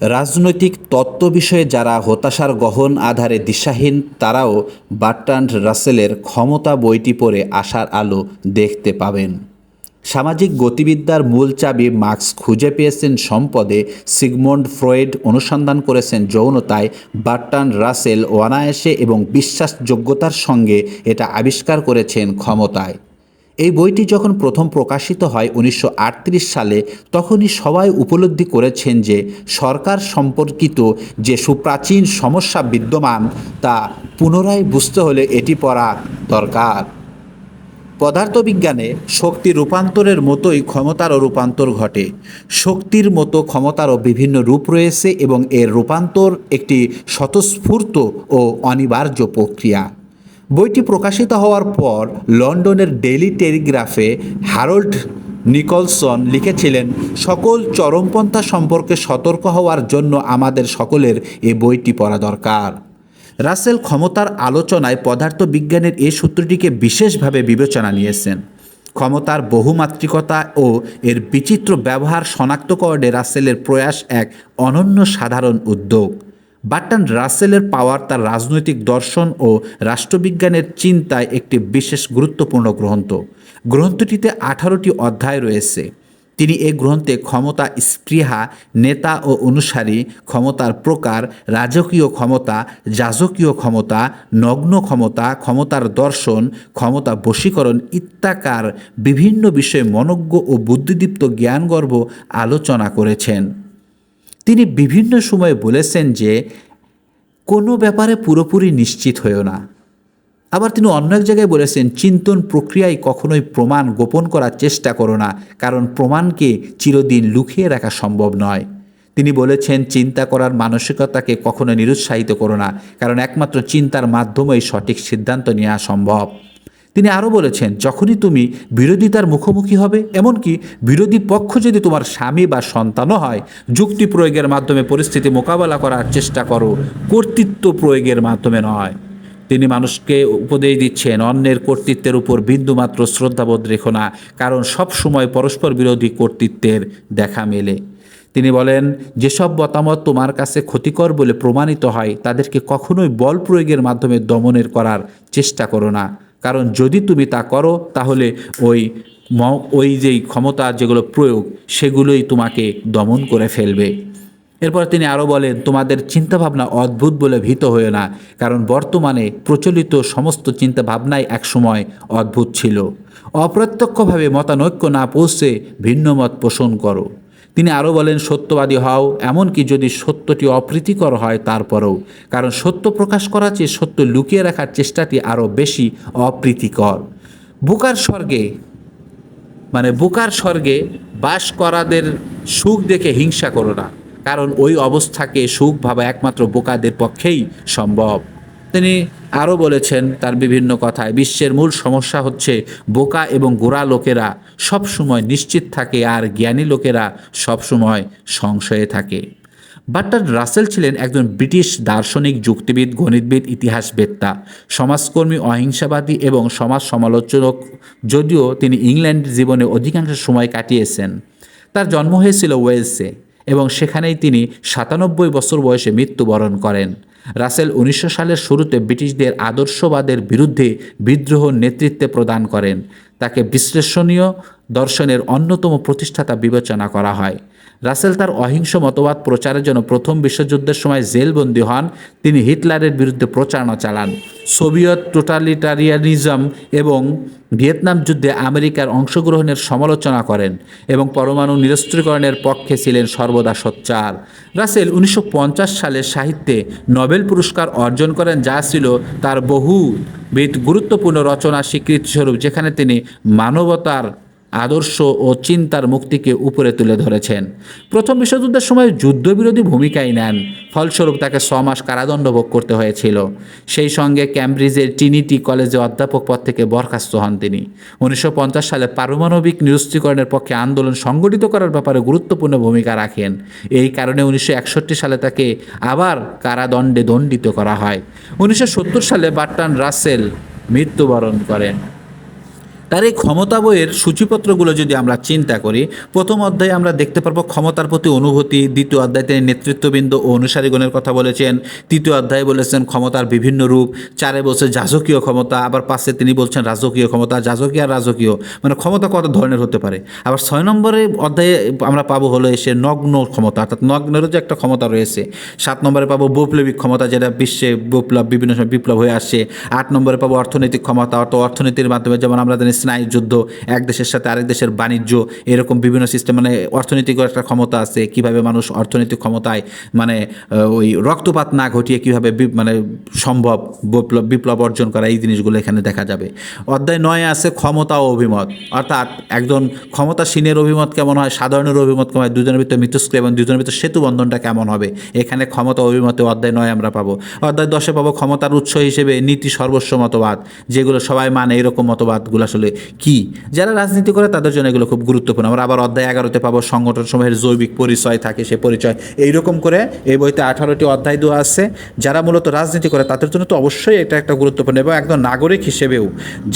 রাজনৈতিক তত্ত্ব বিষয়ে যারা হতাশার গহন আধারে দিশাহীন, তারাও বার্ট্রান্ড রাসেলের ক্ষমতা বইটি পড়ে আশার আলো দেখতে পাবেন। সামাজিক গতিবিদ্যার মূল চাবি মার্কস খুঁজে পেয়েছেন সম্পদে, সিগমন্ড ফ্রয়েড অনুসন্ধান করেছেন যৌনতায় বার্টান রাসেল অনায়াসে এবং বিশ্বাসযোগ্যতার সঙ্গে এটা আবিষ্কার করেছেন ক্ষমতায়। এই বইটি যখন প্রথম প্রকাশিত হয় উনিশশো আটত্রিশ সালে, তখনই সবাই উপলব্ধি করেছেন যে সরকার সম্পর্কিত যে সুপ্রাচীন সমস্যা বিদ্যমান, তা পুনরায় বুঝতে হলে এটি পড়া দরকার। পদার্থবিজ্ঞানে শক্তি রূপান্তরের মতোই ক্ষমতারও রূপান্তর ঘটে। শক্তির মতো ক্ষমতারও বিভিন্ন রূপ রয়েছে এবং এর রূপান্তর একটি স্বতঃস্ফূর্ত ও অনিবার্য প্রক্রিয়া। বইটি প্রকাশিত হওয়ার পর লন্ডনের ডেইলি টেলিগ্রাফে হ্যারোল্ড নিকলসন লিখেছিলেন, সকল চরমপন্থা সম্পর্কে সতর্ক হওয়ার জন্য আমাদের সকলের এ বইটি পড়া দরকার। রাসেল ক্ষমতার আলোচনায় পদার্থবিজ্ঞানের এই সূত্রটিকে বিশেষভাবে বিবেচনা নিয়েছেন। ক্ষমতার বহুমাত্রিকতা ও এর বিচিত্র ব্যবহার শনাক্তকরণে রাসেলের প্রয়াস এক অনন্য সাধারণ উদ্যোগ। বাটন রাসেলের পাওয়ার তার রাজনৈতিক দর্শন ও রাষ্ট্রবিজ্ঞানের চিন্তায় একটি বিশেষ গুরুত্বপূর্ণ গ্রন্থ। গ্রন্থটিতে আঠারোটি অধ্যায় রয়েছে। তিনি এ গ্রন্থে ক্ষমতা স্পৃহা, নেতা ও অনুসারী, ক্ষমতার প্রকার, রাজকীয় ক্ষমতা, যাজকীয় ক্ষমতা, নগ্ন ক্ষমতা, ক্ষমতার দর্শন, ক্ষমতা বশীকরণ ইত্যাকার বিভিন্ন বিষয়ে মনজ্ঞ ও বুদ্ধিদীপ্ত জ্ঞানগর্ভ আলোচনা করেছেন। তিনি বিভিন্ন সময়ে বলেছেন যে, কোনো ব্যাপারে পুরোপুরি নিশ্চিত হয়েও না। আবার তিনি অন্য এক জায়গায় বলেছেন, চিন্তন প্রক্রিয়ায় কখনোই প্রমাণ গোপন করার চেষ্টা করো না, কারণ প্রমাণকে চিরদিন লুকিয়ে রাখা সম্ভব নয়। তিনি বলেছেন, চিন্তা করার মানসিকতাকে কখনো নিরুৎসাহিত করো না, কারণ একমাত্র চিন্তার মাধ্যমেই সঠিক সিদ্ধান্ত নেওয়া সম্ভব। তিনি আরও বলেছেন, যখনই তুমি বিরোধিতার মুখোমুখি হবে, এমনকি বিরোধী পক্ষ যদি তোমার স্বামী বা সন্তানও হয়, যুক্তি প্রয়োগের মাধ্যমে পরিস্থিতি মোকাবেলা করার চেষ্টা করো। কর্তৃত্ব প্রয়োগের মাধ্যমে নয়। তিনি মানুষকে উপদেশ দিচ্ছেন, অন্যের কর্তৃত্বের উপর বিন্দুমাত্র শ্রদ্ধাবোধ রেখো না, কারণ সব সময় পরস্পর বিরোধী কর্তৃত্বের দেখা মেলে। তিনি বলেন, যেসব মতামত তোমার কাছে ক্ষতিকর বলে প্রমাণিত হয়, তাদেরকে কখনোই বল প্রয়োগের মাধ্যমে দমনের করার চেষ্টা করো না। কারণ যদি তুমি তা করো, তাহলে ওই ওই যেই ক্ষমতা যেগুলো প্রয়োগ, সেগুলোই তোমাকে দমন করে ফেলবে। এরপর তিনি আরও বলেন, তোমাদের চিন্তাভাবনা অদ্ভুত বলে ভীত হয়ে না, কারণ বর্তমানে প্রচলিত সমস্ত চিন্তাভাবনাই একসময় অদ্ভুত ছিল। অপ্রত্যক্ষভাবে মতানৈক্য না পৌঁছে ভিন্ন মত পোষণ করো। তিনি আরও বলেন, সত্যবাদী হও, এমনকি যদি সত্যটি অপ্রীতিকর হয় তারপরেও। কারণ সত্য প্রকাশ করা চেয়ে সত্য লুকিয়ে রাখার চেষ্টাটি আরও বেশি অপ্রীতিকর। বুকার স্বর্গে মানে বুকার স্বর্গে বাস করাদের সুখ দেখে হিংসা করো না, কারণ ওই অবস্থাকে সুখ ভাবা একমাত্র বোকাদের পক্ষেই সম্ভব। তিনি আরও বলেছেন তার বিভিন্ন কথায়, বিশ্বের মূল সমস্যা হচ্ছে বোকা এবং গোড়া লোকেরা সব সময় নিশ্চিত থাকে আর জ্ঞানী লোকেরা সব সময় সংশয়ে থাকে। বাট্টার রাসেল ছিলেন একজন ব্রিটিশ দার্শনিক, যুক্তিবিদ, গণিতবিদ, ইতিহাসবেত্তা, সমাজকর্মী, অহিংসাবাদী এবং সমাজ সমালোচক, যদিও তিনি ইংল্যান্ড জীবনে অধিকাংশ সময় কাটিয়েছেন। তার জন্ম হয়েছিল ওয়েলসে। এবং সেখানেই তিনি সাতানব্বই বছর বয়সে মৃত্যুবরণ করেন। রাসেল উনিশশো সালের শুরুতে ব্রিটিশদের আদর্শবাদের বিরুদ্ধে বিদ্রোহ নেতৃত্বে প্রদান করেন। তাকে বিশ্লেষণীয় দর্শনের অন্যতম প্রতিষ্ঠাতা বিবেচনা করা হয়। রাসেল তার অহিংস মতবাদ প্রচারের জন্য প্রথম বিশ্বযুদ্ধের সময় জেলবন্দী হন। তিনি হিটলারের বিরুদ্ধে প্রচারণা চালান। সোভিয়েত টোটালিটারিয়ানিজম এবং ভিয়েতনাম যুদ্ধে আমেরিকার অংশগ্রহণের সমালোচনা করেন এবং পরমাণু নিরস্ত্রীকরণের পক্ষে ছিলেন সর্বদা সোচ্চার। রাসেল উনিশশো পঞ্চাশ সালে সাহিত্যে নোবেল পুরস্কার অর্জন করেন যা ছিল তার বহু গুরুত্বপূর্ণ রচনা স্বীকৃতি স্বরূপ যেখানে তিনি মানবতার আদর্শ ও চিন্তার মুক্তিকে উপরে তুলে ধরেছেন। প্রথম বিশ্বযুদ্ধের সময় যুদ্ধবিরোধী ভূমিকাই নেন, ফলস্বরূপ তাকে ছ মাস কারাদণ্ড ভোগ করতে হয়েছিল। সেই সঙ্গে ক্যামব্রিজের ট্রিনিটি কলেজে অধ্যাপক পদ থেকে বরখাস্ত হন তিনি। উনিশশো পঞ্চাশ সালে পারমাণবিক নিরস্ত্রীকরণের পক্ষে আন্দোলন সংগঠিত করার ব্যাপারে গুরুত্বপূর্ণ ভূমিকা রাখেন। এই কারণে উনিশশো একষট্টি সালে তাকে আবার কারাদণ্ডে দণ্ডিত করা হয়। উনিশশো সত্তর সালে বাট্টান রাসেল মৃত্যুবরণ করেন। তার এই ক্ষমতা বইয়ের সূচিপত্রগুলো যদি আমরা চিন্তা করি, প্রথম অধ্যায়ে আমরা দেখতে পারব ক্ষমতার প্রতি অনুভূতি, দ্বিতীয় অধ্যায়ে তিনি নেতৃত্ববৃন্দ ও অনুসারীগণের কথা বলেছেন, তৃতীয় অধ্যায়ে বলেছেন ক্ষমতার বিভিন্ন রূপ, চারে বলছে যাজকীয় ক্ষমতা, আবার পাশে তিনি বলছেন রাজকীয় ক্ষমতা, যাজকীয় আর রাজকীয় মানে ক্ষমতা কত ধরনের হতে পারে? আবার ছয় নম্বরে অধ্যায়ে আমরা পাবো হলো এসে নগ্ন ক্ষমতা, অর্থাৎ নগ্নেরও যে একটা ক্ষমতা রয়েছে, সাত নম্বরে পাবো বৈপ্লবিক ক্ষমতা যেটা বিশ্বে বিপ্লব, বিভিন্ন সময় বিপ্লব হয়ে আসছে, আট নম্বরে পাবো অর্থনৈতিক ক্ষমতা অর্থাৎ অর্থনীতির মাধ্যমে যেমন আমরা জানি স্নায়ু যুদ্ধ, এক দেশের সাথে আরেক দেশের বাণিজ্য, এরকম বিভিন্ন সিস্টেম মানে অর্থনৈতিক একটা ক্ষমতা আছে, কীভাবে মানুষ অর্থনৈতিক ক্ষমতায় মানে ওই রক্তপাত না ঘটিয়ে কীভাবে মানে সম্ভব, বিপ্লব বিপ্লব অর্জন করা, এই জিনিসগুলো এখানে দেখা যাবে। অধ্যায় নয়ে আছে ক্ষমতা ও অভিমত। অর্থাৎ একজন ক্ষমতাসীনের অভিমত কেমন হয়? সাধারণের অভিমত কেমন হয়? দুজনের ভিতরে মিথস্ক্রিয়া এবং দুজনের ভিতরে সেতু বন্ধনটা কেমন হবে? এখানে ক্ষমতা অভিমতে অধ্যায় নয় আমরা পাবো। অধ্যায় দশে পাবো ক্ষমতার উৎস হিসেবে নীতি সর্বস্ব মতবাদ, যেগুলো সবাই মানে এরকম মতবাদগুলো আসলে কি? যারা রাজনীতি করে তাদের জন্য এগুলো খুব গুরুত্বপূর্ণ। আমরা আবার অধ্যায় এগারোতে পাবো সংগঠন সমূহের জৈবিক পরিচয় থাকে, সে পরিচয়। এইরকম করে এই বইতে আঠারোটি অধ্যায় দেওয়া আছে। যারা মূলত রাজনীতি করে তাদের জন্য তো অবশ্যই এটা একটা গুরুত্বপূর্ণ এবং একজন নাগরিক হিসেবেও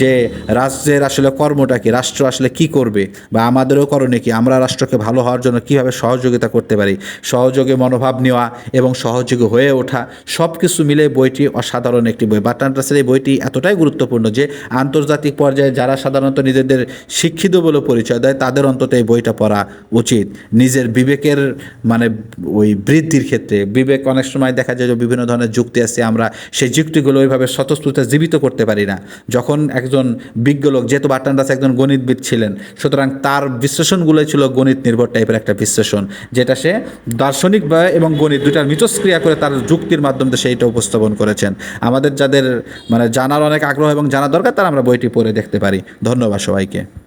যে রাজ্যের আসলে কর্মটা কি, রাষ্ট্র আসলে কি করবে বা আমাদেরও করণীয় কি, আমরা রাষ্ট্রকে ভালো হওয়ার জন্য কীভাবে সহযোগিতা করতে পারি, সহযোগে মনোভাব নেওয়া এবং সহযোগী হয়ে ওঠা সব কিছু মিলে বইটি অসাধারণ একটি বই। বাটান রাসেল এই বইটি এতটাই গুরুত্বপূর্ণ যে আন্তর্জাতিক পর্যায়ে যারা সাধারণত নিজেদের শিক্ষিত বলে পরিচয় দেয়, তাদের অন্তত এই বইটা পড়া উচিত। নিজের বিবেকের মানে ওই বৃদ্ধির ক্ষেত্রে। বিবেক অনেক সময় দেখা যায় যে বিভিন্ন ধরনের যুক্তি আছে, আমরা সেই যুক্তিগুলো ওইভাবে স্বতঃস্ফূর্ত জীবিত করতে পারি না। যখন একজন বিজ্ঞ লোক, যেহেতু রাস একজন গণিতবিদ ছিলেন, সুতরাং তার বিশ্লেষণগুলোই ছিল গণিত নির্ভর টাইপের একটা বিশ্লেষণ, যেটা সে দার্শনিক বা এবং গণিত দুটার মিথস্ক্রিয়া করে তার যুক্তির মাধ্যমে সেইটা উপস্থাপন করেছেন। আমাদের যাদের মানে জানার অনেক আগ্রহ এবং জানা দরকার, তারা আমরা বইটি পড়ে দেখতে পারি। ধন্যবাদ সবাইকে।